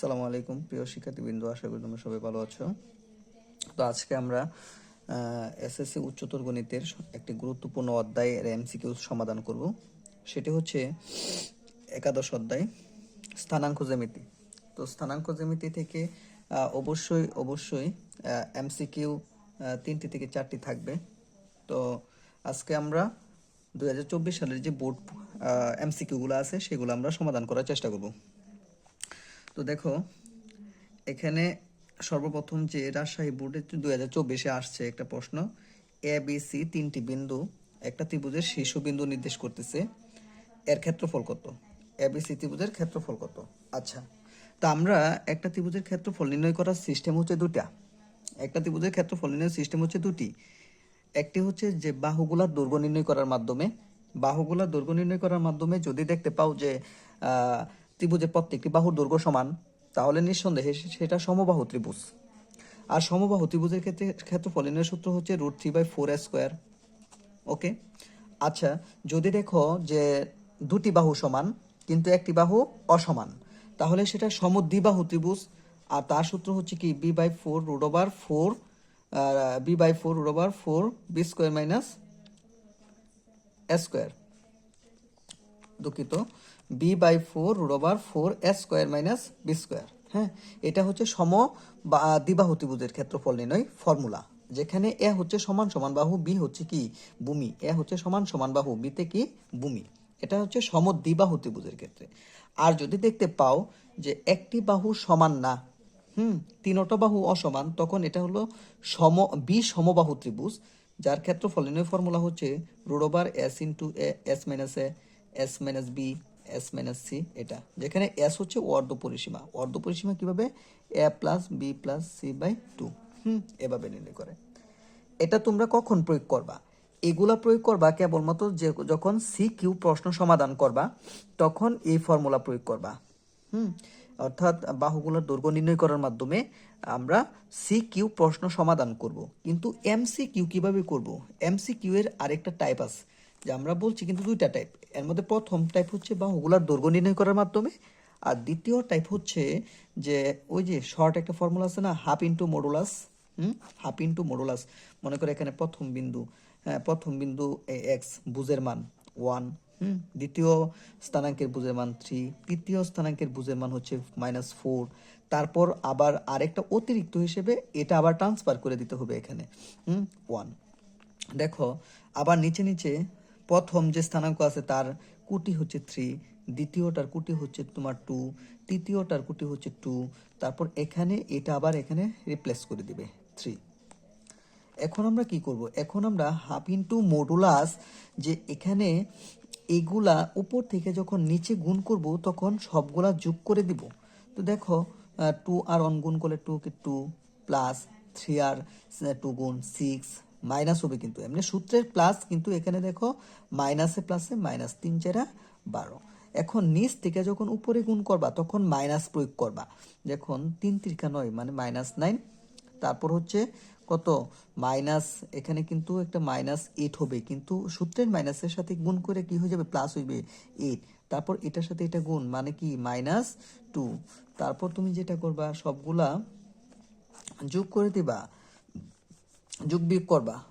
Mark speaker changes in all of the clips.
Speaker 1: আসসালামু আলাইকুম, প্রিয় শিক্ষার্থীবৃন্দ, আশা করি তোমরা সবাই ভালো আছো। তো আজকে আমরা এসএসসি উচ্চতর গণিতের একটি গুরুত্বপূর্ণ অধ্যায়ের এমসিকিউ সমাধান করব। সেটি হচ্ছে একাদশ অধ্যায়, স্থানাঙ্ক জ্যামিতি। তো স্থানাঙ্ক জ্যামিতি থেকে অবশ্যই অবশ্যই এমসিকিউ তিনটি থেকে চারটি থাকবে। তো আজকে আমরা দু হাজার চব্বিশ সালের যে বোর্ড এমসিকিউগুলো আছে, সেগুলো আমরা সমাধান করার চেষ্টা করব। তো দেখো, এখানে সর্বপ্রথম যে রাজশাহী বোর্ডে দুই হাজার চব্বিশে আসছে একটা প্রশ্ন। এ বি সি তিনটি বিন্দু, একটা ত্রিভুজের শীর্ষবিন্দু নির্দেশ করতেছে। এর ক্ষেত্রফল কত? এ বি সি ত্রিভুজের ক্ষেত্রফল কত? আচ্ছা তো আমরা একটা ত্রিভুজের ক্ষেত্রফল নির্ণয় করার সিস্টেম হচ্ছে দুটা একটা ত্রিভুজের ক্ষেত্রফল নির্ণয়ের সিস্টেম হচ্ছে দুটি একটি হচ্ছে যে বাহুগুলার দৈর্ঘ্য নির্ণয় করার মাধ্যমে। বাহুগুলার দৈর্ঘ্য নির্ণয় করার মাধ্যমে যদি দেখতে পাও যে ত্রিভুজের প্রত্যেকটি বাহুর দৈর্ঘ্য সমান, তাহলে নিঃসন্দেহে সেটা সমবাহু ত্রিভুজ। আর সমবাহু ত্রিভুজের ক্ষেত্রে ক্ষেত্রফল নির্ণয়ের সূত্র হচ্ছে root three by four square. Okay? আচ্ছা যদি দেখো যে দুটি বাহু সমান, কিন্তু একটি বাহু অসমান, তাহলে সেটা সমদ্বিবাহু ত্রিভুজ। আর তার সূত্র হচ্ছে কি? B by four root over four B by four root over four, B square minus square. দুঃখিত। B by four root over four S square minus B square হ্যাঁ? এটা হচ্ছে সম বা দ্বিবাহু ত্রিভুজের ক্ষেত্রফল নির্ণয় ফর্মুলা যেখানে এ হচ্ছে সমান সমান বাহু বি হচ্ছে কি? ভূমি। এ হচ্ছে সমান সমান বাহু বিতে কি? ভূমি। এটা হচ্ছে সম দ্বিবাহু ত্রিভুজের ক্ষেত্রে। আর যদি দেখতে পাও যে একটি বাহু সমান না, হুম, তিনটা বাহু অসমান, তখন এটা হলো সম বি সমবাহু ত্রিভুজ, যার ক্ষেত্রফল নির্ণয় ফর্মুলা হচ্ছে root over S into uh S minus A S minus B S minus C এটা। যেখানে এস হচ্ছে অর্ধ পরিসীমা। অর্ধ পরিসীমা কীভাবে? A plus B plus C by two hmm, এভাবে নির্ণয় করে। এটা তোমরা কখন প্রয়োগ করবা? এগুলা প্রয়োগ করবা কেবলমাত্র যে যখন সি কিউ প্রশ্ন সমাধান করবা, তখন এই ফর্মুলা প্রয়োগ করবা। হুম, অর্থাৎ বাহুগুলোর দৈর্ঘ্য নির্ণয় করার মাধ্যমে আমরা সি কিউ প্রশ্ন সমাধান করব। কিন্তু এমসি কিউ কীভাবে করব? এমসি কিউ এর আরেকটা টাইপ আছে। যে আমরা বলছি কিন্তু দুইটা টাইপের মধ্যে প্রথম টাইপ হচ্ছে বাহুগুলার দৈর্ঘ্য নির্ণয় করার মাধ্যমে। আর দ্বিতীয় টাইপ হচ্ছে যে ওই যে শর্ট একটা ফর্মুলা আছে না half into modulus hmm? Half into modulus মনে করে এখানে প্রথম বিন্দু হ্যাঁ প্রথম বিন্দু এক্স বুজের মান ওয়ান হুম? দ্বিতীয় স্থানাঙ্কের বুঝের মান থ্রি তৃতীয় স্থানাঙ্কের বুঝের মান হচ্ছে মাইনাস ফোর তারপর আবার আরেকটা অতিরিক্ত হিসেবে এটা আবার ট্রান্সফার করে দিতে হবে এখানে, হুম? ওয়ান দেখো, আবার নিচে নিচে প্রথম যে স্থানাঙ্ক আছে তার কুটি হচ্ছে থ্রি দ্বিতীয়টার কুটি হচ্ছে তোমার টু তৃতীয়টার কুটি হচ্ছে টু তারপর এখানে এটা আবার এখানে রিপ্লেস করে দিবে থ্রি এখন আমরা কি করব? এখন আমরা হাফ ইন্টু মডুলাস যে এখানে এগুলা উপর থেকে যখন নিচে গুণ করব তখন সবগুলা যোগ করে দিব। তো দেখো টু আর অন গুণ করলে টু কে টু প্লাস থ্রি আর টু গুণ সিক্স মাইনাস হবে কিন্তু। এমনি সূত্রের প্লাস কিন্তু এখানে দেখো মাইনাসে প্লাসে মাইনাস তিন চারা বারো। এখন নিচ থেকে যখন উপরে গুণ করবা, তখন মাইনাস প্রয়োগ করবা। যখন তিন ত্রিকা নয় মানে মাইনাস নাইন তারপর হচ্ছে কত? মাইনাস এখানে কিন্তু একটা মাইনাস এইট হবে। কিন্তু সূত্রের মাইনাসের সাথে গুণ করে কি হয়ে যাবে? প্লাস হইবে এইট তারপর এটার সাথে এটা গুণ মানে কি? মাইনাস টু তারপর তুমি যেটা করবা, সবগুলা যোগ করে দিবা। যোগ বিয়োগ করবা।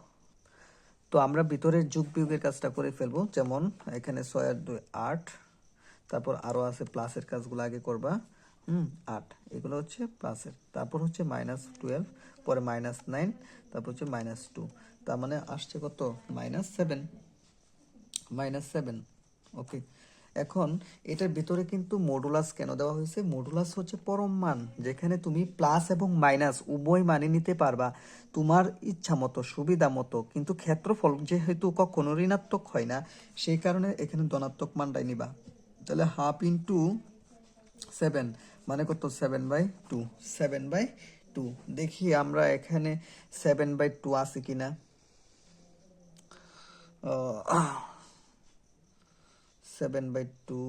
Speaker 1: তো আমরা ভিতরের যোগ বিয়োগের কাজটা করে ফেলব। যেমন এখানে ছয় আর দুই, আট। তারপর আরও আছে প্লাসের কাজগুলো আগে করবা। হুম, আট। এগুলো হচ্ছে প্লাসের। তারপর হচ্ছে মাইনাস টুয়েলভ, পরে মাইনাস নাইন, তারপর হচ্ছে মাইনাস টু। তার মানে আসছে কত? Minus seven. Minus seven. Okay. এখন এটার ভিতরে কিন্তু মডুলাস কেন দেওয়া হয়েছে? মডুলাস হচ্ছে পরম মান, যেখানে তুমি প্লাস এবং মাইনাস উভয় মানে নিতে পারবা তোমার ইচ্ছা মতো, সুবিধা মতো। কিন্তু ক্ষেত্রফল যেহেতু কখনো ঋণাত্মক হয় না, সেই কারণে এখানে ধনাত্মক মানটাই নিবা। তাহলে হাফ ইন্টু সেভেন মানে কত? Seven by two seven by two দেখি আমরা এখানে সেভেন বাই টু আছে কিনা। Seven by two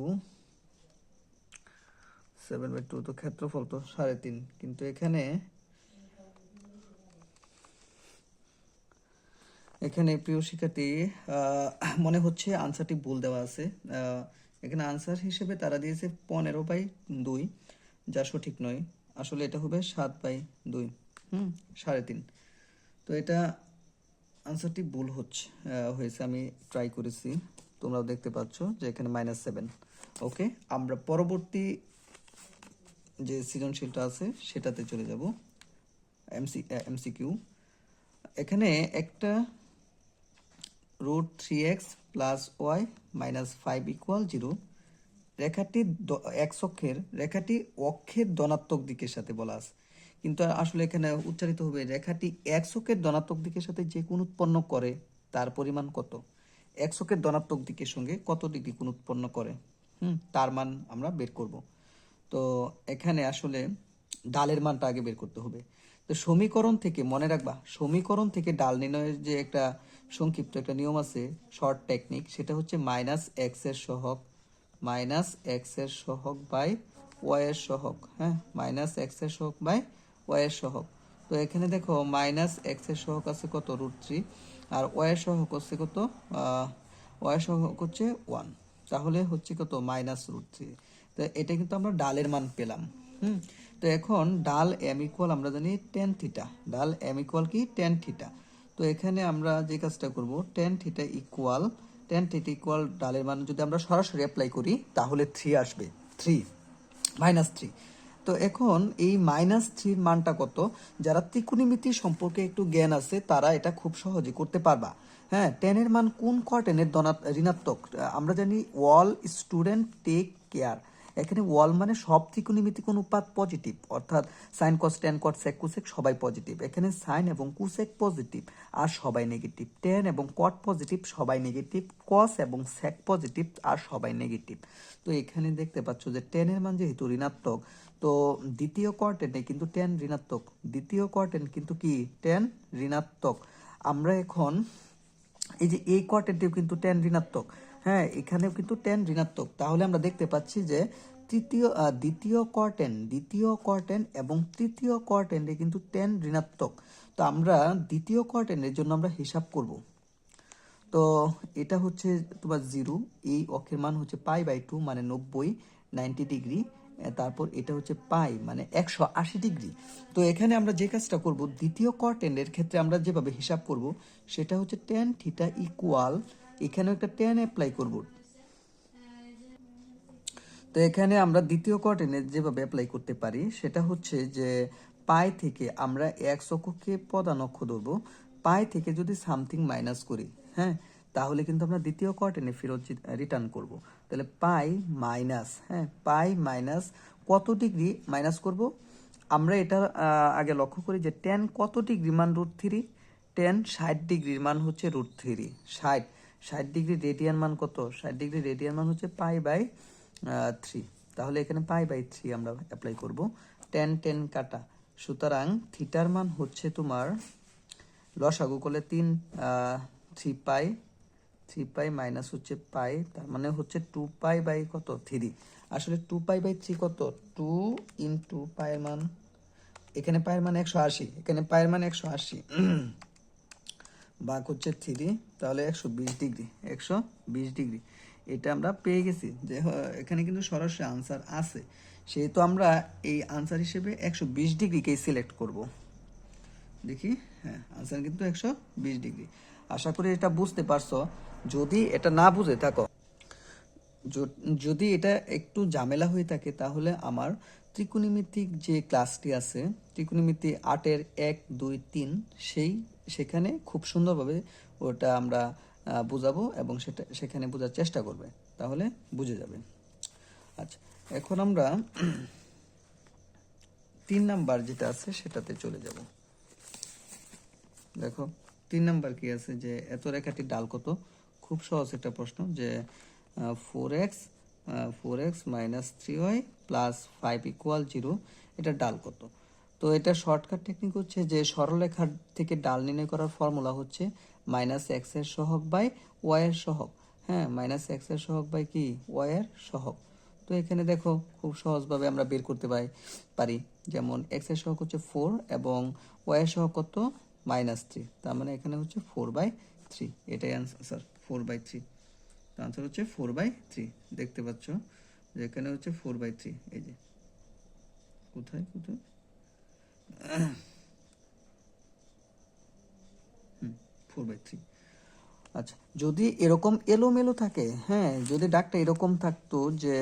Speaker 1: seven by two তো ক্ষেত্রফল তো সাড়ে তিন। কিন্তু এখানে এখানে প্রিয় শিক্ষার্থী মনে হচ্ছে আনসারটি ভুল দেওয়া আছে। এখানে আনসার হিসেবে তারা দিয়েছে পনেরো বাই দুই, যা সঠিক নয়। আসলে এটা হবে সাত বাই দুই, হুম, সাড়ে তিন। তো এটা আনসারটি ভুল হচ্ছে হয়েছে, আমি ট্রাই করেছি। তোমরাও দেখতে পাচ্ছ যে এখানে মাইনাস সেভেন ওকে আমরা পরবর্তী যে সৃজনশীলটা আছে, সেটাতে চলে যাব। এমসি এমসিকিউ এখানে একটা root three X plus Y minus five equal zero রেখাটি এক্স অক্ষের, রেখাটি অক্ষের ধনাত্মক দিকের সাথে বলা আছে। কিন্তু আসলে এখানে উচ্চারিত হবে রেখাটি এক্স অক্ষের ধনাত্মক দিকের সাথে যে কোন উৎপন্ন করে, তার পরিমাণ কত? এক্স অক্ষের ধনাত্মক দিকের সঙ্গে কত ডিগ্রি কোণ উৎপন্ন করে? হুম, তার মান আমরা বের করব। তো এখানে আসলে ডালের মানটা আগে বের করতে হবে। তো সমীকরণ থেকে, মনে রাখবা, সমীকরণ থেকে ডাল নির্ণয়ের যে একটা সংক্ষিপ্ত একটা নিয়ম আছে, শর্ট টেকনিক, সেটা হচ্ছে মাইনাস এক্সের সহগ, মাইনাস এক্সের সহগ বাই ওয়াই এর সহগ হ্যাঁ মাইনাস এক্সের সহগ বাই ওয়াই এর সহগ। তো এখানে দেখো, মাইনাস এক্সের সহগ আছে কত? Root three. আর ওয়াই সহগ হচ্ছে কত? ওয়াই সহগ হচ্ছে ওয়ান তাহলে হচ্ছে কত? মাইনাস রুট থ্রি তো এটা কিন্তু আমরা ডালের মান পেলাম, হুম? তো এখন ডাল এম ইকুয়াল আমরা জানি টেন থিটা ডাল এম ইকুয়াল কি? টেন থিটা তো এখানে আমরা যে কাজটা করব tan theta equal tan theta equal ডালের মান যদি আমরা সরাসরি অ্যাপ্লাই করি, তাহলে থ্রি আসবে। থ্রি মাইনাস থ্রি তো এখন এই মাইনাস থ্রির মানটা কত? যারা ত্রিকোণমিতি সম্পর্কে একটু জ্ঞান আছে, তারা এটা খুব সহজে করতে পারবা। হ্যাঁ টেনের মান কোন কোয়ার্টেনের ঋণাত্মক? আমরা জানি অল স্টুডেন্ট টেক কেয়ার এখানে ওয়াল মানে সব ত্রিকোণমিতিক অনুপাত পজিটিভ অর্থাৎ sine cos tan cot sec cosec সবাই পজিটিভ এখানে সাইন এবং কুসেক পজিটিভ আর সবাই নেগেটিভ টেন এবং কট পজিটিভ সবাই নেগেটিভ কস এবং সেক পজিটিভ আর সবাই নেগেটিভ তো এখানে দেখতে পাচ্ছ যে টেনের মান যেহেতু ঋণাত্মক, তো দ্বিতীয় কোয়ার্টেনে কিন্তু টেন ঋণাত্মক। দ্বিতীয় কোয়ার্টেন কিন্তু কি? টেন ঋণাত্মক। আমরা এখন এই যে এই কোয়ার্টেনটিও কিন্তু টেন ঋণাত্মক। হ্যাঁ এখানেও কিন্তু টেন ঋণাত্মক। তাহলে আমরা দেখতে পাচ্ছি যে তৃতীয় দ্বিতীয় কোয়ার্টেন দ্বিতীয় কোয়ার্টেন এবং তৃতীয় কোয়ার্টেনে কিন্তু টেন ঋণাত্মক। তো আমরা দ্বিতীয় কোয়ার্টেনের জন্য আমরা হিসাব করব। তো এটা হচ্ছে তোমার জিরো এই অক্ষের মান হচ্ছে পাই বাই টু মানে নব্বই নাইনটি ডিগ্রি তারপর এটা হচ্ছে পাই মানে একশো আশি ডিগ্রি তো এখানে আমরা যে কাজটা করব, দ্বিতীয় কোয়ার্টেনের ক্ষেত্রে আমরা যেভাবে হিসাব করব, সেটা হচ্ছে টেন থিটা ইকুয়াল এখানেও একটা টেন অ্যাপ্লাই করব। তো এখানে আমরা দ্বিতীয় কোয়ার্টেনে যেভাবে অ্যাপ্লাই করতে পারি, সেটা হচ্ছে যে পাই থেকে আমরা এক প্রধান অক্ষ ধরবো। পাই থেকে যদি সামথিং মাইনাস করি হ্যাঁ তাহলে কিন্তু আমরা দ্বিতীয় কোয়ার্টেনে ফেরত রিটার্ন করব। তাহলে পাই মাইনাস হ্যাঁ পাই মাইনাস কত ডিগ্রি মাইনাস করব? আমরা এটা আগে লক্ষ্য করি যে টেন কত ডিগ্রি মান রুট থ্রি টেন ষাট ডিগ্রির মান হচ্ছে রুট থ্রি ষাট। ষাট ডিগ্রি রেডিয়ান মান কত? ষাট ডিগ্রি রেডিয়ান মান হচ্ছে পাই বাই থ্রি তাহলে এখানে পাই বাই থ্রি আমরা অ্যাপ্লাই করব। টেন টেন কাটা। সুতরাং থিটার মান হচ্ছে তোমার লসাগু করলে তিন three pi three pi minus হচ্ছে পাই, তার মানে হচ্ছে টু পাই বাই কত? থ্রি আসলে টু পাই বাই থ্রি কত? টু ইন্টু পায়ের মান। এখানে পায়ের মান একশো আশি। এখানে পায়ের মান একশো আশি। বাঘ হচ্ছে থ্রি তাহলে একশো বিশ ডিগ্রি একশো বিশ ডিগ্রি এটা আমরা পেয়ে গেছি। যে এখানে কিন্তু সরাসরি আনসার আছে। সেহেতু আমরা এই আনসার হিসেবে একশো বিশ ডিগ্রিকেই সিলেক্ট করব। দেখি হ্যাঁ আনসার কিন্তু একশো বিশ ডিগ্রি আশা করি এটা বুঝতে পারছ। যদি এটা না বুঝে, থাকো। যদি এটা একটু ঝামেলা হয়ে থাকে, তাহলে আমার ত্রিকোণমিতিক যে ক্লাসটি আছে, ত্রিকোণমিতি আটের এক, দুই, তিন, সেই সেখানে খুব সুন্দরভাবে ওটা আমরা বুঝাবো এবং সেটা, সেখানে বোঝার চেষ্টা করবে। তাহলে বুঝে যাবে। আচ্ছা এখন আমরা তিন নাম্বার যেটা আছে সেটাতে চলে যাব। দেখো, তিন নাম্বার কি আছে? যে এত রেখাটির ডাল কত? খুব সহজ একটা প্রশ্ন যে four X four X minus three Y plus five equal zero এটা ডাল কত? তো এটা শর্টকাট টেকনিক হচ্ছে যে সরলরেখার থেকে ডাল নির্ণয় করার ফর্মুলা হচ্ছে মাইনাস এক্সের সহগ বাই ওয়াই এর সহগ। হ্যাঁ মাইনাস এক্সের সহগ বাই কি? ওয়াই এর সহগ। তো এখানে দেখো খুব সহজভাবে আমরা বের করতে পাই, পারি। যেমন এক্সের সহগ হচ্ছে ফোর এবং ওয়াই এর সহগ কত? মাইনাস থ্রি তার মানে এখানে হচ্ছে ফোর বাই থ্রি এটাই answer four by three answer হচ্ছে ফোর বাই থ্রি দেখতে পাচ্ছ যে এখানে হচ্ছে ফোর বাই থ্রি এই যে, কোথায় কোথায়? ফোর বাই থ্রি আচ্ছা যদি এরকম এলোমেলো থাকে হ্যাঁ যদি ডাকটা এরকম থাকতো যে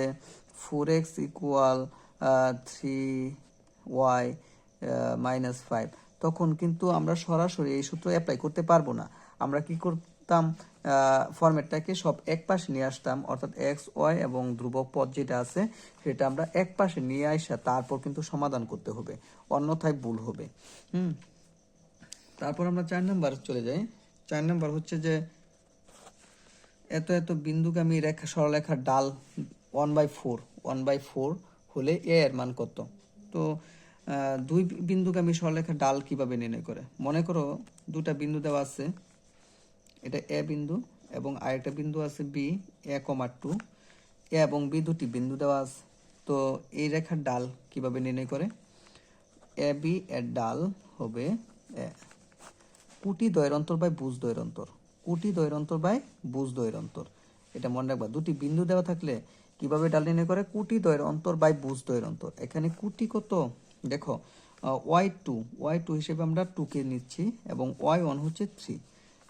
Speaker 1: four X equal three Y minus five তখন কিন্তু আমরা সরাসরি এই সূত্র অ্যাপ্লাই করতে পারব না। আমরা কি করতাম? ফরম্যাটটাকে সব এক পাশে নিয়ে আসতাম, অর্থাৎ এক্স ওয়াই এবং ধ্রুবক পদ যেটা আছে সেটা আমরা এক পাশে নিয়ে আসা, তারপর কিন্তু সমাধান করতে হবে, অন্যথায় ভুল হবে। হুম? তারপর আমরা চার নাম্বার চলে যাই। চার নাম্বার হচ্ছে যে এত এত বিন্দুগামী রেখা, সরলরেখার ডাল one by four one by four হলে এ এর মান কত? তো দুই বিন্দুগামী সরলরেখার ডাল কীভাবে নির্ণয় করে? মনে করো দুটা বিন্দু দেওয়া আছে এটা এ বিন্দু এবং আরেকটা বিন্দু আছে বি, এ কমা টু। এ এবং বি দুটি বিন্দু দেওয়া আছে। তো এই রেখার ডাল কীভাবে নির্ণয় করে? এ বি, এর ডাল হবে এ। কুটি দয়ের অন্তর বাই বুজ দয়ের অন্তর। কুটি দয়ের অন্তর বাই বুজ দয়ের অন্তর। এটা মনে রাখবা, দুটি বিন্দু দেওয়া থাকলে কীভাবে ডাল নির্ণয় করে? কুটি দয়ের অন্তর বাই বুজ দয়ের অন্তর। এখানে কুটি কত? দেখো ওয়াই টু। ওয়াই টু হিসেবে আমরা টু কে নিচ্ছি এবং ওয়াই ওয়ান হচ্ছে থ্রি।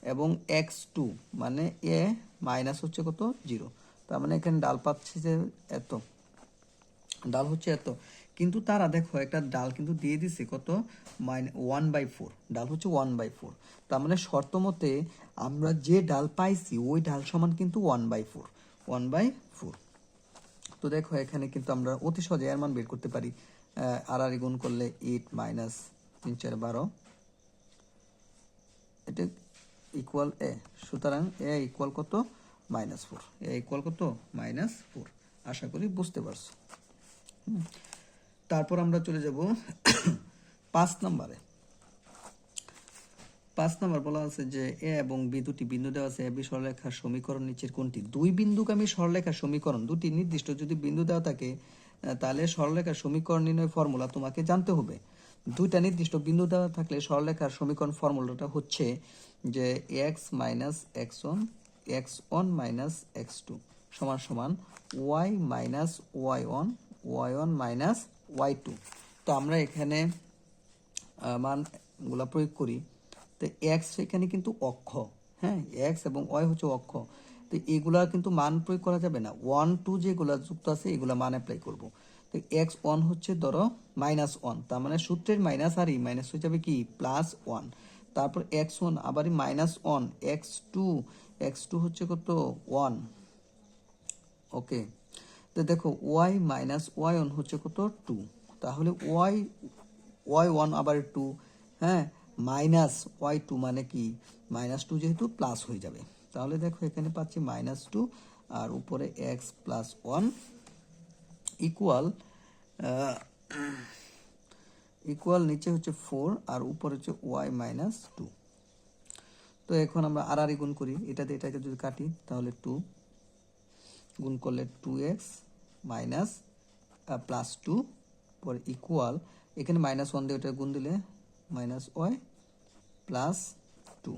Speaker 1: এবং এক্স টু মানে এ মাইনাস হচ্ছে কত? জিরো তার মানে এখানে ডাল পাচ্ছে যে এত। ডাল হচ্ছে এত। কিন্তু তারা দেখো, একটা ডাল কিন্তু দিয়ে দিছে কত? মাইন ওয়ান বাই ফোর ডাল হচ্ছে ওয়ান বাই ফোর তার মানে শর্ত মতে আমরা যে ডাল পাইছি, ওই ডাল সমান কিন্তু one by four one by four তো দেখো, এখানে কিন্তু আমরা অতি সহজে এর মান বের করতে পারি। আর আর গুণ করলে এইট মাইনাস তিন চার বারো। এটা ইকুয়াল এ সুতরাং এ ইকুয়াল কত? মাইনাস ফোর এ ইকুয়াল কত? মাইনাস ফোর আশা করি বুঝতে পারছ। তারপর আমরা চলে যাব পাঁচ নম্বরে। পাঁচ নম্বর বলা আছে যে এ এবং বি দুটি বিন্দু দেওয়া আছে। এ বি সরলরেখার সমীকরণ নিচের কোনটি? দুই বিন্দুগামী সরলরেখার সমীকরণ। দুটি নির্দিষ্ট যদি বিন্দু দেওয়া থাকে তাহলে সরলরেখার সমীকরণ নির্ণয় ফর্মুলা তোমাকে জানতে হবে। দুইটা নির্দিষ্ট বিন্দু দেওয়া থাকলে সরলরেখার সমীকরণ ফর্মুলাটা হচ্ছে যে X minus X one X one minus X two সমান সমান Y minus Y one Y one minus Y two তো আমরা এখানে মানগুলা প্রয়োগ করি। তো এক্স এখানে কিন্তু অক্ষ হ্যাঁ? এক্স এবং ওয়াই হচ্ছে অক্ষ। তো এগুলা কিন্তু মান প্রয়োগ করা যাবে না। ওয়ান টু যেগুলা যুক্ত আছে, এগুলা মান অ্যাপ্লাই করব। তো এক্স ওয়ান হচ্ছে ধরো মাইনাস ওয়ান তার মানে সূত্রের মাইনাস আর ই মাইনাস হয়ে যাবে কি? প্লাস ওয়ান তারপর এক্স ওয়ান আবার minus one X two X two হচ্ছে কত? ওয়ান ওকে তো দেখো ওয়াই মাইনাস ওয়াই ওয়ান হচ্ছে কত? টু তাহলে ওয়াই ওয়াই ওয়ান আবার টু হ্যাঁ? মাইনাস ওয়াই টু মানে কি? মাইনাস টু যেহেতু প্লাস হয়ে যাবে। তাহলে দেখো, এখানে পাচ্ছি মাইনাস টু আর উপরে X plus one equal equal নিচে হচ্ছে ফোর আর উপরে হচ্ছে ওয়াই মাইনাস টু তো এখন আমরা আর আর গুণ করি। এটাতে এটাকে যদি কাটি, তাহলে টু গুণ করলে two X minus plus two পরে ইকুয়াল এখানে মাইনাস ওয়ান দিয়ে ওটা গুণ দিলে মাইনাস ওয়াই প্লাস টু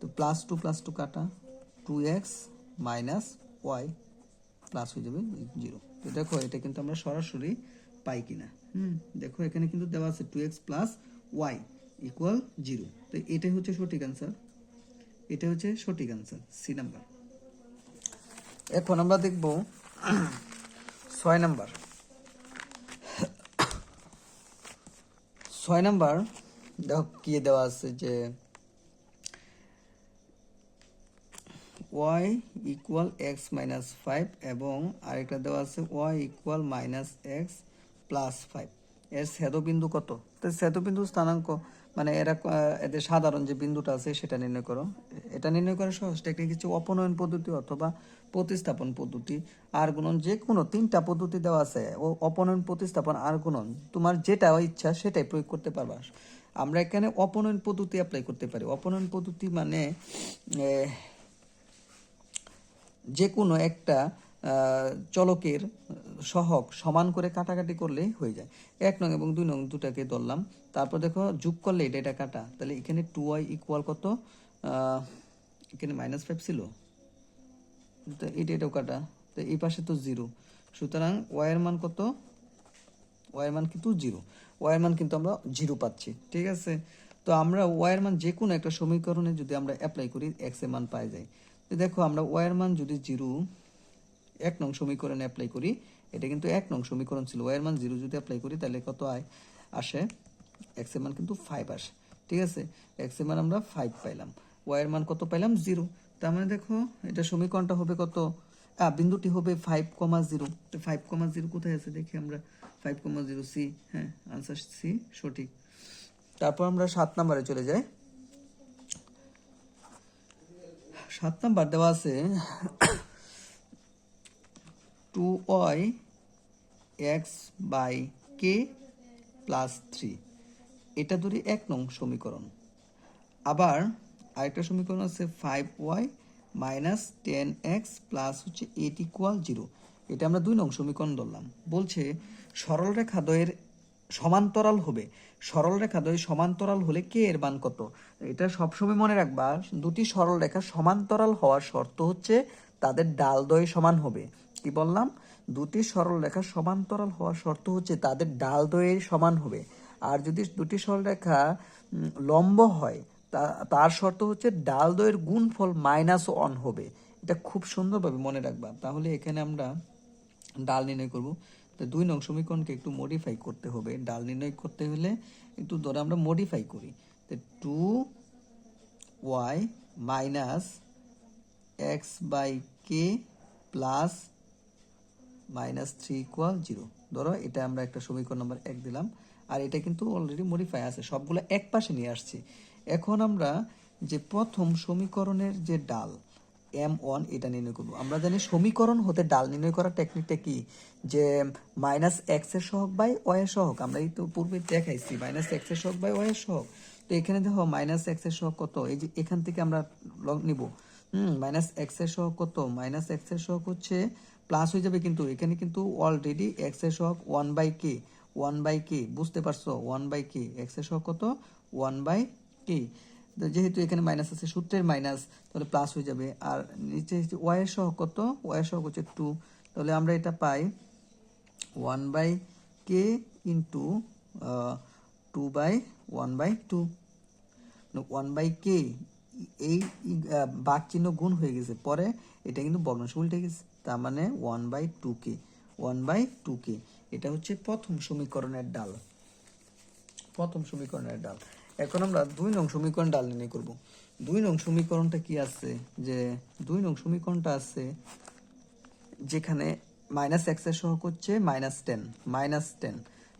Speaker 1: তো প্লাস টু প্লাস টু কাটা two X minus Y plus হয়ে যাবে জিরো তো দেখো, এটা কিন্তু আমরা সরাসরি পাই কিনা। হুম, দেখো, এখানে কিন্তু দেওয়া আছে two X plus Y equal zero তো এটাই হচ্ছে সঠিক অ্যান্সার এটা হচ্ছে সঠিক অ্যান্সার সি নাম্বার এখন আমরা দেখব ছয় নাম্বার ছয় নাম্বার দেখো, কি দেওয়া আছে যে Y equal X minus five এবং আরেকটা দেওয়া আছে Y equal minus X plus five এর ছেদবিন্দু কত? তো ছেদবিন্দু স্থানাঙ্ক মানে এরা এদের সাধারণ যে বিন্দুটা আছে সেটা নির্ণয় করো। এটা নির্ণয় করার সহজ। টেকনিক হচ্ছে অপনয়ন পদ্ধতি অথবা প্রতিস্থাপন পদ্ধতি। আর গুণন যে কোনো, তিনটা পদ্ধতি দেওয়া আছে। ও অপনয়ন, প্রতিস্থাপন আর গুণন। তোমার যেটা ইচ্ছা সেটাই প্রয়োগ করতে পারবা। আমরা এখানে অপনয়ন পদ্ধতি অ্যাপ্লাই করতে পারি। অপনয়ন পদ্ধতি মানে যে কোনো একটা চলকের সহক সমান করে কাটাকাটি করলেই হয়ে যায়। এক নং এবং দুই নং দুটাকে ধরলাম। তারপর দেখো, যোগ করলে এটা এটা কাটা। তাহলে এখানে টু ওয়াই ইকুয়াল কত? এখানে মাইনাস ফাইভ ছিল। তো এটা, এটাও কাটা। তো এই পাশে তো জিরো সুতরাং ওয়াই এর মান কত? ওয়াইয়ের মান কিন্তু জিরো ওয়াইয়ের মান কিন্তু আমরা জিরো পাচ্ছি। ঠিক আছে? তো আমরা ওয়াইয়ের মান যে কোনো একটা সমীকরণে যদি আমরা অ্যাপ্লাই করি এক্সের মান পাই যাই দেখো, আমরা ওয়াইয়ের মান যদি জিরো এক নং সমীকরণে অ্যাপ্লাই করি, এটা কিন্তু এক নং সমীকরণ ছিল। ওয়াইয়ের মান জিরো যদি অ্যাপ্লাই করি, তাহলে কত আয়? আসে এক্সের মান কিন্তু ফাইভ আসে। ঠিক আছে? এক্সের মান আমরা ফাইভ পাইলাম। ওয়াইয়ের মান কত পাইলাম? জিরো তার মানে দেখো, এটা সমীকরণটা হবে কত? বিন্দুটি হবে ফাইভ কমা জিরো তো ফাইভ কমা জিরো কোথায় আছে? দেখি আমরা। ফাইভ কমা জিরো সি হ্যাঁ আনসার সি সঠিক। তারপর আমরা সাত নম্বরে চলে যাই। সাত নাম্বার দেওয়া আছে। Two Y X by K plus three এটা ধরি এক নং সমীকরণ। আবার আরেকটা সমীকরণ আছে five Y minus ten X plus হচ্ছে এইট ইকুয়াল জিরো এটা আমরা দুই নং সমীকরণ ধরলাম। বলছে সরল রেখা দ্বয়ের সমান্তরাল হবে। সরল রেখা দ্বয় সমান্তরাল হলে কে এর মান কত? এটা সবসময় মনে রাখবা দুটি সরল রেখা সমান্তরাল হওয়ার শর্ত হচ্ছে তাদের ডাল দ্বয় সমান হবে। কি বললাম? দুটি সরল রেখা সমান্তরাল হওয়ার শর্ত হচ্ছে তাদের ডাল দ্বয়ের সমান হবে। আর যদি দুটি সরলরেখা উম, লম্ব হয় তার শর্ত হচ্ছে ডাল দ্বয়ের গুণফল মাইনাস ওয়ান হবে। এটা খুব সুন্দরভাবে মনে রাখবা। তাহলে এখানে আমরা ডাল নির্ণয় করব। তো দুই নং সমীকরণকে একটু মডিফাই করতে হবে। ডাল নির্ণয় করতে হলে একটু ধরে আমরা মডিফাই করি। তো two Y minus X by K plus minus three equal zero ধরো এটা আমরা একটা সমীকরণ নাম্বার এক দিলাম, আর এটা কিন্তু অলরেডি মডিফাই আছে। সবগুলো এক পাশে নিয়ে আসছি। এখন আমরা যে প্রথম সমীকরণের যে ডাল এম ওয়ান এটা নির্ণয় করব। আমরা জানি সমীকরণ হতে ডাল নির্ণয় করার টেকনিকটা কি? যে মাইনাস এক্সের সহগ বাই ওয়াই এর আমরা এই তো পূর্বে দেখাইছি মাইনাস এক্সের বাই ওয়াই এর তো এখানে দেখো মাইনাস এক্সের সহগ কত? এই যে এখান থেকে আমরা লগ নিব। হুম মাইনাস এক্সের সহগ কত? মাইনাস এক্সের সহগ হচ্ছে প্লাস হয়ে যাবে কিন্তু, এখানে কিন্তু অলরেডি এক্সের সহগ one by K one by K বুঝতে পারছ? ওয়ান বাই কে এক্সের সহগ কত? ওয়ান বাই কে যেহেতু এখানে মাইনাস আছে, সূত্রের মাইনাস তাহলে প্লাস হয়ে যাবে। আর নিচে ওয়াই এর সহগ কত? ওয়াই এর সহগ হচ্ছে টু তাহলে আমরা এটা পাই one by K into two by one by two one by K এই বাক চিহ্ন গুণ হয়ে গেছে। পরে এটা কিন্তু ভগ্নাংশ উল্টে গেছে। তার মানে one by two K one by two K এটা হচ্ছে প্রথম সমীকরণের ডাল। প্রথম সমীকরণের ডাল। এখন আমরা দুই নং সমীকরণ ডাল নির্ণয় করব। দুই নং সমীকরণটা কি আছে? যে দুই নং সমীকরণটা আছে যেখানে মাইনাস এক্সের সহগ হচ্ছে মাইনাস টেন মাইনাস টেন।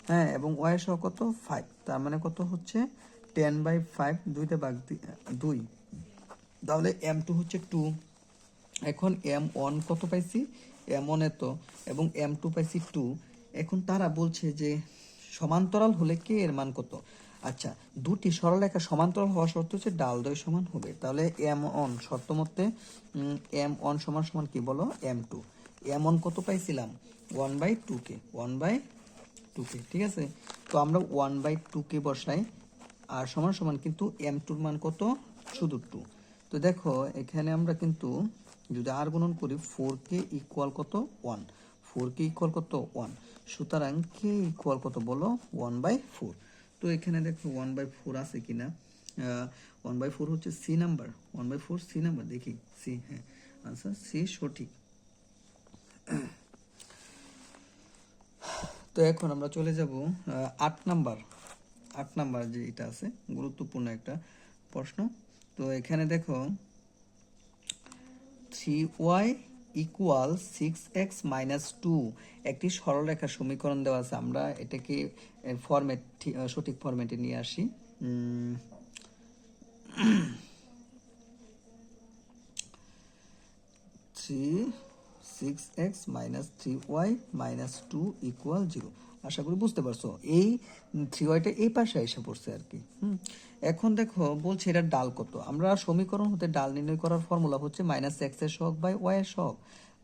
Speaker 1: হ্যাঁ এবং ওয়াই সহগ কত? ফাইভ। তার মানে কত হচ্ছে? টেন বাই ফাইভ দুইতে ভাগ দি- দুই। তাহলে এম টু হচ্ছে টু। এখন এম ওয়ান কত পাইছি? এম ওয়ান এত। এবং এম টু পাইছি টু। এখন তারা বলছে যে সমান্তরাল হলে কে এর মান কত? আচ্ছা দুটি সরলরেখা সমান্তরাল হওয়া শর্ত হচ্ছে ডাল দ্বয় সমান হবে। তাহলে এম অন শর্ত এম অন সমান সমান কি বলো? M two. এম অন কত পাইছিলাম? One by two k, one by two k, ঠিক আছে? তো আমরা ওয়ান বাই টু কে বসাই, আর সমান সমান কিন্তু এম টুর মান কত? শুধু টু। তো দেখো, এখানে আমরা কিন্তু যদি আর গুণন করি, ফোর কে ইকুয়াল কত? ওয়ান। ফোর কে ইকুয়াল কত? ওয়ান। সুতরাং কে ইকুয়াল কত বলো? One by four. তো এখানে দেখো ওয়ান বাই ফোর আছে কিনা? ওয়ান বাই ফোর হচ্ছে C number one by four C number দেখি সি হ্যাঁ আনসার সি সঠিক। তো এখন আমরা চলে যাব আট নাম্বার আট নাম্বার যে এটা আছে, গুরুত্বপূর্ণ একটা প্রশ্ন। তো এখানে দেখো three y equal six x minus two একটি সরলরেখা সমীকরণ দেওয়া আছে। আমরা এটাকে ফরম্যাট সঠিক ফরম্যাটে নিয়ে আসি। Three six x minus three y minus two equal zero আশা করি বুঝতে পারছ। এই থ্রি ওয়াইটা এই পাশে এসে পড়ছে আর কি। হুম। এখন দেখো, বলছে এটা ডাল কত? আমরা সমীকরণ হতে ডাল নির্ণয় করার ফর্মুলা হচ্ছে মাইনাস এক্সের সহগ বাই ওয়াই এর সহগ।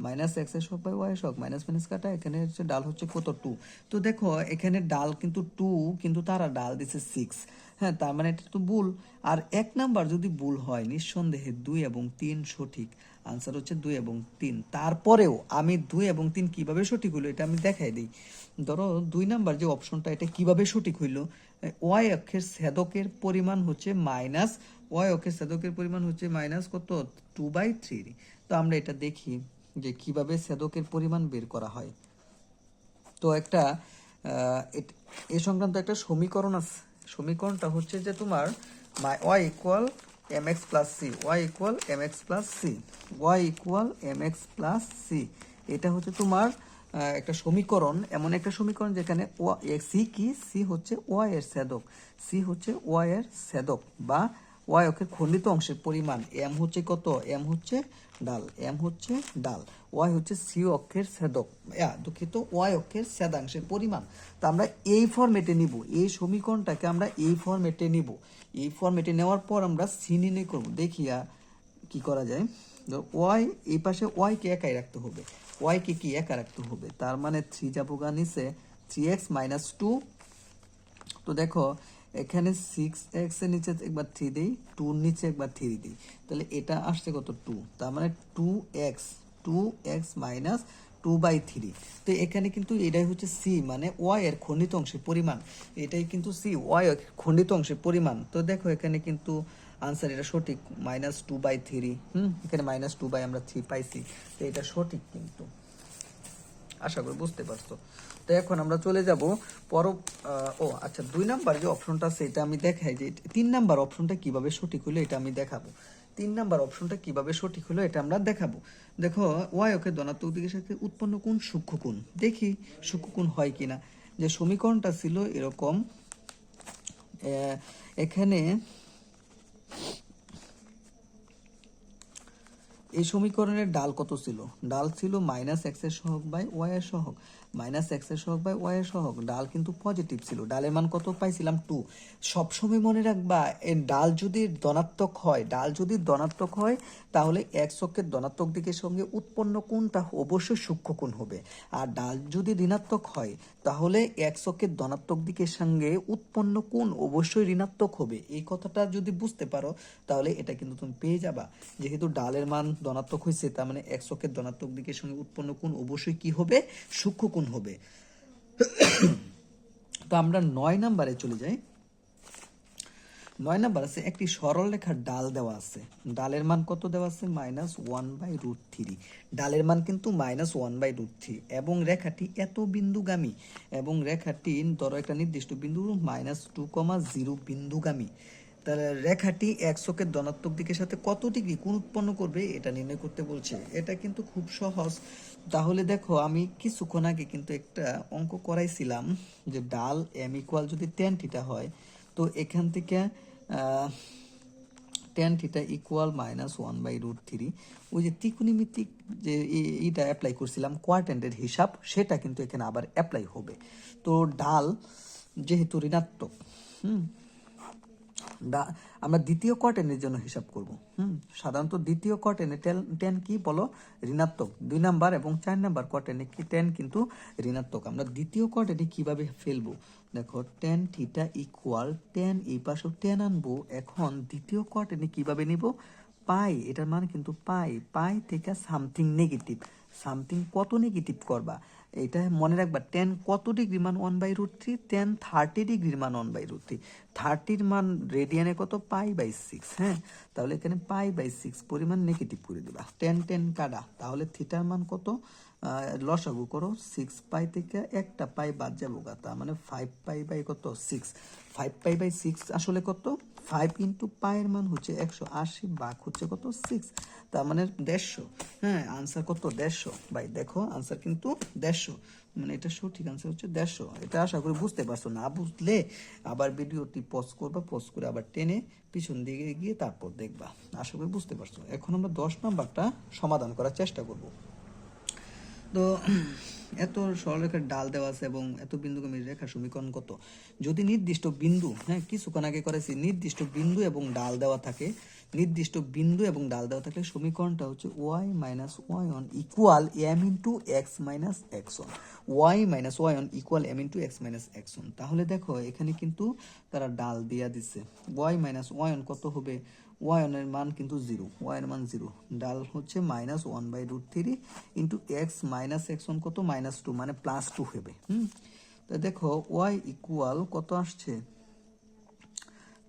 Speaker 1: মাইনাস এক্সের সহগ বাই ওয়াই এর সহগ মাইনাস মাইনাস কাটা, এখানে হচ্ছে ডাল হচ্ছে কত? টু তো দেখো, এখানে ডাল কিন্তু টু কিন্তু তারা ডাল দিছে সিক্স হ্যাঁ তার মানে এটা তো ভুল। আর এক নাম্বার যদি ভুল হয়, নিঃসন্দেহে দুই এবং তিন সঠিক। আনসার হচ্ছে দুই এবং তিন। তারপরেও আমি দুই এবং তিন কীভাবে সঠিক হইল, এটা আমি দেখাই দিই। ধরো, দুই নাম্বার যে অপশনটা এটা কীভাবে সঠিক হইল? ওয়াই অক্ষের ছেদকের পরিমাণ হচ্ছে মাইনাস ওয়াই অক্ষের ছেদকের পরিমাণ হচ্ছে মাইনাস কত? টু বাই থ্রি তো আমরা এটা দেখি যে কীভাবে ছেদকের পরিমাণ বের করা হয়। তো একটা এ সংক্রান্ত একটা সমীকরণ আছে। সমীকরণটা হচ্ছে যে তোমার y equal m x plus c y equal m x plus c y equal m x plus c এটা হচ্ছে তোমার একটা সমীকরণ এমন একটা সমীকরণ যেখানে সি কি? সি হচ্ছে ওয়াই এর ছেদক সি হচ্ছে ওয়াই এর ছেদক বা ওয়াই অক্ষের খণ্ডিত অংশের পরিমাণ। এম হচ্ছে কত? এম হচ্ছে ডাল। এম হচ্ছে ডাল। ওয়াই হচ্ছে সি অক্ষের ইয়া, দুঃখিত ওয়াই অক্ষের ছেদাংশের পরিমাণ। তা আমরা এই ফর্মেটে নিব। এই সমীকরণটাকে আমরা এই ফরম্যাটে নিব। এই ফরম্যাটে নেওয়ার পর আমরা সি নির্ণয় করব। দেখিয়া কি করা যায়? ওয়াই এই পাশে ওয়াইকে একাই রাখতে হবে। ওয়াই কে কি একা রাখতে হবে? তার মানে থ্রি যাব গা নিচে থ্রি এক্স মাইনাস টু তো দেখো, এখানে সিক্স এক্সের নিচে একবার থ্রি দিই টুর নিচে একবার থ্রি দিই। তাহলে এটা আসছে কত টু তার মানে two x two x minus two by three তো এখানে কিন্তু এটাই হচ্ছে সি মানে ওয়াই এর খণ্ডিত অংশের পরিমাণ। এটাই কিন্তু সি ওয়াই খণ্ডিত অংশের পরিমাণ। তো দেখো, এখানে কিন্তু আনসার এটা সঠিক minus two by three hmm, এখানে মাইনাস টু বাই আমরা থ্রি পাইছি। তো এটা সঠিক কিন্তু। আশা করি বুঝতে পারছ। তো এখন আমরা চলে যাব পর ও আচ্ছা দুই নাম্বার যে অপশনটা আছে, এটা আমি দেখাই যে তিন নাম্বার অপশনটা কীভাবে সঠিক হলো এটা আমি দেখাবো। তিন নাম্বার অপশনটা কীভাবে সঠিক হলো এটা আমরা দেখাবো। দেখো ওয়াই ওকে ধনাত্মক দিকের সাথে উৎপন্ন কোণ সূক্ষ্ম কোণ। দেখি সূক্ষ্ম কোণ হয় কিনা। যে সমীকরণটা ছিল এরকম এখানে এই সমীকরণের ডাল কত ছিল? ডাল ছিল মাইনাস এক্সের সহগ বাই ওয়াই এর সহগ। মাইনাস এক্সের সহগ বাই ওয়াই এর সহগ। ডাল কিন্তু পজিটিভ ছিল। ডালের মান কত পাইছিলাম? টু। সবসময় মনে রাখবা ডাল যদি ধনাত্মক হয়, ডাল যদি ধনাত্মক হয়, তাহলে এক্স অক্ষের ধনাত্মক দিকের সঙ্গে উৎপন্ন কোণটা অবশ্যই সূক্ষ্ম কোণ হবে। আর ডাল যদি ঋণাত্মক হয়, তাহলে এক্স অক্ষের ধনাত্মক দিকের সঙ্গে উৎপন্ন কোণ অবশ্যই ঋণাত্মক হবে। এই কথাটা যদি বুঝতে পারো, তাহলে এটা কিন্তু তুমি পেয়ে যাবা। যেহেতু ডালের মান ধনাত্মক হয়েছে, তার মানে এক্স অক্ষের ধনাত্মক দিকের সঙ্গে উৎপন্ন কোণ অবশ্যই কি হবে? সূক্ষ্ম কোণ হবে। তো আমরা নয় নাম্বারে চলে যাই। নয় নাম্বার আছে, একটি সরল রেখার ডাল দেওয়া আছে। ডালের মান কত দেওয়া আছে? Minus one by root three. ডালের মান কিন্তু minus one by root three. এবং রেখাটি এত বিন্দুগামী। এবং রেখাটি, ধরো একটা নির্দিষ্ট বিন্দু মাইনাস টু কমা জিরো বিন্দুগামী। তাহলে রেখাটি একশোকে ধনাত্মক দিকের সাথে কত ডিগ্রি কোণ উৎপন্ন করবে? এটা নির্ণয় করতে বলছে। এটা কিন্তু খুব সহজ। তাহলে দেখো, আমি কিছুক্ষণ আগে কিন্তু একটা অঙ্ক করাইছিলাম যে ডাল এম ইকুয়াল যদি টেন থিটা হয়, তো এখান থেকে tan theta equal minus one by root three ওই যে ত্রিকোণমিতিক যে এই- এইটা অ্যাপ্লাই করছিলাম কোয়ার্টেন্টের হিসাব, সেটা কিন্তু এখানে আবার অ্যাপ্লাই হবে। তো ডাল যেহেতু ঋণাত্মক, হুম আমরা দ্বিতীয় কোয়ার্টেনের জন্য হিসাব করব, হুম? সাধারণত দ্বিতীয় কোয়ার্টেনে টেন টেন কি বলো? ঋণাত্মক। দুই নাম্বার এবং চার নাম্বার কোয়ার্টেনে কি টেন কিন্তু ঋণাত্মক। আমরা দ্বিতীয় কোয়ার্টেনে কীভাবে ফেলব? দেখো, টেন থিটা ইকুয়াল টেন, এই পাশে টেন আনব। এখন দ্বিতীয় কোয়ার্টেনে কীভাবে নিব? পাই, এটার মানে কিন্তু পাই। পাই থেকে সামথিং নেগেটিভ। সামথিং কত নেগেটিভ করবা? এটা মনে রাখবা টেন কত ডিগ্রি মান one by root three tan thirty ডিগ্রির মান ওয়ান বাই রুট থ্রি থার্টির মান রেডিয়ানে কত? পাই বাই সিক্স হ্যাঁ? তাহলে এখানে পাই বাই সিক্স পরিমাণ নেগেটিভ করে দিবা। টেন টেন কাটা। তাহলে থিটার মান কত? লসাগু করো। সিক্স পাই থেকে একটা পাই বাদ যাব গা। মানে ফাইভ পাই বাই কত? Six five pi by six আসলে কত? ফাইভ ইন্টু পায়ের মান হচ্ছে একশো আশি বাঘ হচ্ছে কত? সিক্স তার মানে দেড়শো। হ্যাঁ আনসার কত? দেড়শো। ভাই, দেখো আনসার কিন্তু দেড়শো। মানে এটা সঠিক আনসার হচ্ছে দেড়শো। এটা আশা করি বুঝতে পারছ। না বুঝলে আবার ভিডিওটি পজ করবা পজ করে আবার টেনে পিছন দিকে গিয়ে তারপর দেখবা। আশা করি বুঝতে পারছ। এখন আমরা দশ নাম্বারটা সমাধান করার চেষ্টা করব। তো এত সরলরেখার ডাল দেওয়া আছে এবং এত বিন্দুগামী রেখা সমীকরণ কত? যদি নির্দিষ্ট বিন্দু হ্যাঁ কিছুক্ষণ আগে করেছি, নির্দিষ্ট বিন্দু এবং ডাল দেওয়া থাকে, নির্দিষ্ট বিন্দু এবং ডাল দেওয়া থাকলে সমীকরণটা হচ্ছে y minus y one equal m into x minus x one y minus y one equal m into x minus x one তাহলে দেখো, এখানে কিন্তু তারা ডাল দিয়া দিছে। ওয়াই মাইনাস ওয়াই অন কত হবে? ওয়াই অনের মান কিন্তু জিরো ওয়াই এর মান জিরো ডাল হচ্ছে minus one by root three into x minus x one কত? মাইনাস টু মানে প্লাস টু হবে, হুম? তো দেখো ওয়াই ইকুয়াল কত আসছে?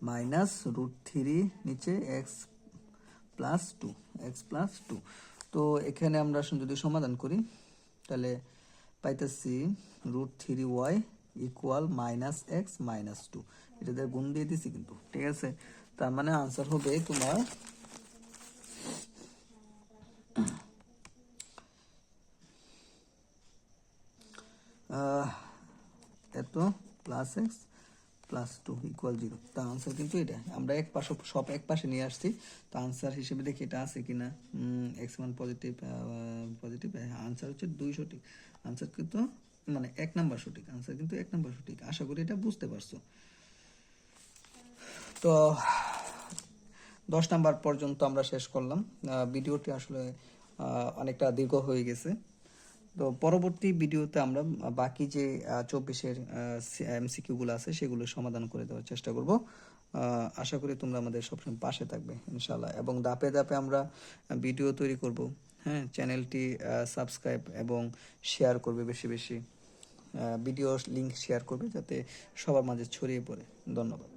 Speaker 1: মাইনাস রুট থ্রি নিচে x plus two x plus two তো এখানে আমরা যদি সমাধান করি, তাহলে পাইতেছি root three y equal minus x minus two এটা গুণ দিয়ে দিছি কিন্তু, ঠিক আছে? তার মানে আনসার হবে তোমার এত plus x plus two equal zero তা আনসার কিন্তু এটা। আমরা এক পাশে, সব এক পাশে নিয়ে আসছি। তো আনসার হিসেবে দেখি এটা আছে কিনা। X one positive positive answer হচ্ছে দুই সঠিক। আনসার কিন্তু মানে এক নাম্বার সঠিক। আনসার কিন্তু এক নাম্বার সঠিক। আশা করি এটা বুঝতে পারছ। তো দশ নাম্বার পর্যন্ত আমরা শেষ করলাম। ভিডিওটি আসলে অনেকটা দীর্ঘ হয়ে গেছে। তো পরবর্তী ভিডিওতে আমরা বাকি যে চব্বিশের এমসিকিউগুলো আছে, সেগুলো সমাধান করে দেওয়ার চেষ্টা করব। আশা করি তোমরা আমাদের সবসময় পাশে থাকবে ইনশাল্লাহ এবং ধাপে ধাপে আমরা ভিডিও তৈরি করব। হ্যাঁ চ্যানেলটি সাবস্ক্রাইব এবং শেয়ার করবে বেশি বেশি। ভিডিও লিংক শেয়ার করবে যাতে সবার মাঝে ছড়িয়ে পড়ে। ধন্যবাদ।